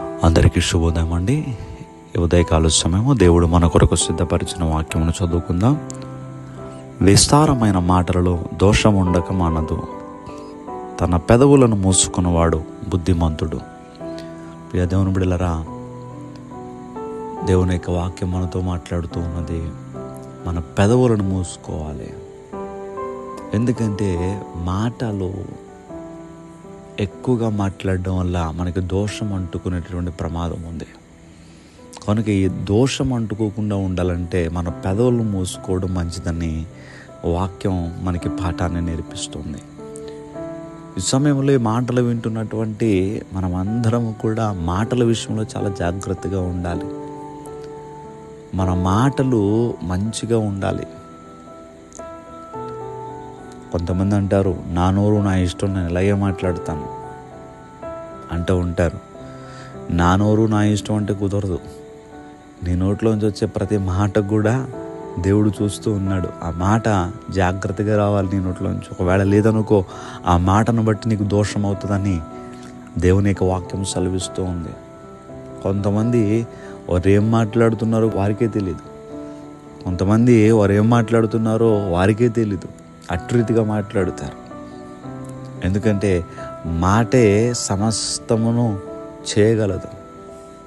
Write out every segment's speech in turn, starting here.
అందరికీ శుభోదయం అండి. ఉదయకాల సమయము దేవుడు మన కొరకు సిద్ధపరిచిన వాక్యమును చదువుకుందాం. విస్తారమైన మాటలలో దోషం ఉండక మానదు. తన పెదవులను మూసుకున్నవాడు బుద్ధిమంతుడు. దేవుని బిడలరా దేవుని యొక్క వాక్యం మనతో మాట్లాడుతూ ఉన్నది మన పెదవులను మూసుకోవాలి. ఎందుకంటే మాటలు ఎక్కువగా మాట్లాడడం వల్ల మనకి దోషం అంటుకునేటటువంటి ప్రమాదం ఉంది. కనుక ఈ దోషం అంటుకోకుండా ఉండాలంటే మన పెదవులు మూసుకోవడం మంచిదని వాక్యం మనకి పాఠాన్ని నేర్పిస్తుంది. ఈ సమయంలో ఈ మాటలు వింటున్నటువంటి మనం అందరం కూడా మాటల విషయంలో చాలా జాగ్రత్తగా ఉండాలి. మన మాటలు మంచిగా ఉండాలి. కొంతమంది అంటారు నా నోరు నా ఇష్టం నేను ఇలాగే మాట్లాడతాను అంటూ ఉంటారు. నా నోరు నా ఇష్టం అంటే కుదరదు. నీ నోట్లోంచి వచ్చే ప్రతి మాట కూడా దేవుడు చూస్తూ ఉన్నాడు. ఆ మాట జాగ్రత్తగా రావాలి నీ నోట్లోంచి. ఒకవేళ లేదనుకో ఆ మాటను బట్టి నీకు దోషం అవుతుందని దేవుని యొక్క వాక్యం సెలవిస్తూ ఉంది. కొంతమంది వారు ఏం మాట్లాడుతున్నారో వారికే తెలియదు కొంతమంది వారు ఏం మాట్లాడుతున్నారో వారికే తెలీదు. అటురీతిగా మాట్లాడుతారు. ఎందుకంటే మాటే సమస్తమును చేయగలదు.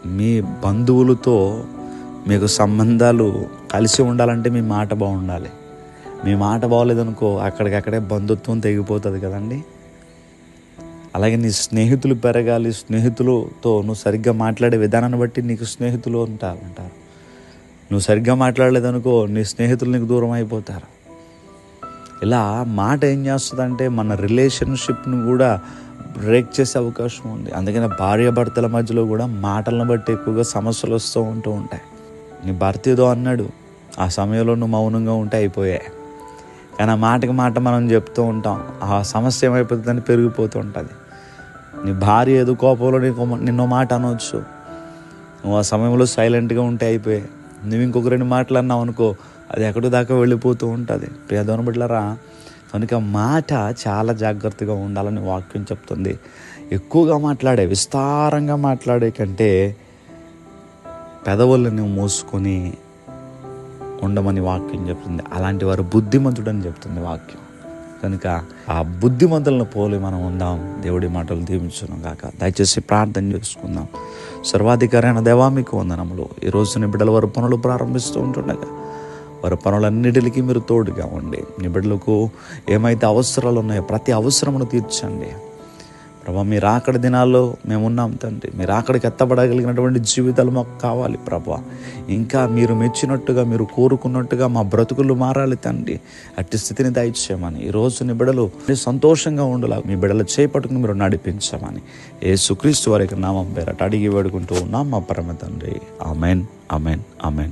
మీ బంధువులతో మీకు సంబంధాలు కలిసి ఉండాలంటే మీ మాట బాగుండాలి. మీ మాట బాగోలేదనుకో అక్కడికక్కడే బంధుత్వం తెగిపోతుంది కదండి. అలాగే నీ స్నేహితులు పెరగాలి స్నేహితులతో నువ్వు సరిగ్గా మాట్లాడే విధానాన్ని బట్టి నీకు స్నేహితులు ఉంటారు అంటారు నువ్వు సరిగ్గా మాట్లాడలేదనుకో నీ స్నేహితులు నీకు దూరం అయిపోతారు. ఇలా మాట ఏం చేస్తుందంటే మన రిలేషన్షిప్ను కూడా బ్రేక్ చేసే అవకాశం ఉంది. అందుకని భార్య భర్తల మధ్యలో కూడా మాటలను బట్టి ఎక్కువగా సమస్యలు వస్తూ ఉంటూ ఉంటాయి. నీ భర్త ఏదో అన్నాడు ఆ సమయంలో నువ్వు మౌనంగా ఉంటే అయిపోయాయి కానీ ఆ మాటకి మాట మనం చెప్తూ ఉంటాం ఆ సమస్య ఏమైపోతుందని పెరిగిపోతూ ఉంటుంది. నీ భార్య ఏదో కోపంలో నీకు నిన్నో మాట అనవచ్చు నువ్వు ఆ సమయంలో సైలెంట్గా ఉంటే అయిపోయాయి నువ్వు ఇంకొక రెండు మాటలు అన్నావు అనుకో అది ఎక్కడో దాకా వెళ్ళిపోతూ ఉంటుంది. ప్రియదోన బిడ్డలరా కనుక మాట చాలా జాగ్రత్తగా ఉండాలని వాక్యం చెప్తుంది. ఎక్కువగా మాట్లాడే విస్తారంగా మాట్లాడే కంటే పెదవులను మూసుకొని ఉండమని వాక్యం చెప్తుంది. అలాంటి వారు బుద్ధిమంతుడని చెప్తుంది వాక్యం. కనుక ఆ బుద్ధిమంతులను పోలి మనం ఉందాం. దేవుడి మాటలు దీవించున్నాం కాక దయచేసి ప్రార్థన చేసుకుందాం. సర్వాధికారైన దేవా మీకు వందనములు. ఈ రోజు బిడ్డలు వారు పనులు ప్రారంభిస్తూ ఉంటుండగా వారి పనులన్నిటికీ మీరు తోడుగా ఉండి నీ బిడ్డలకు ఏమైతే అవసరాలు ఉన్నాయో ప్రతి అవసరమును తీర్చండి. ప్రభా మీరు ఆకడ దినాల్లో మేము ఉన్నాం తండ్రి. మీరు ఆకడికి ఎత్తబడగలిగినటువంటి జీవితాలు మాకు కావాలి ప్రభా. ఇంకా మీరు మెచ్చినట్టుగా మీరు కోరుకున్నట్టుగా మా బ్రతుకులు మారాలి తండ్రి. అట్టి స్థితిని దయచేయమని ఈ నీ బిడలు సంతోషంగా ఉండలా మీ బిడలు చేపట్టుకుని మీరు నడిపించమని ఏ సుక్రీస్తు వారికి నామం పేరట అడిగి వేడుకుంటూ ఉన్నాం మా పరమ తండ్రి. Amen amen amen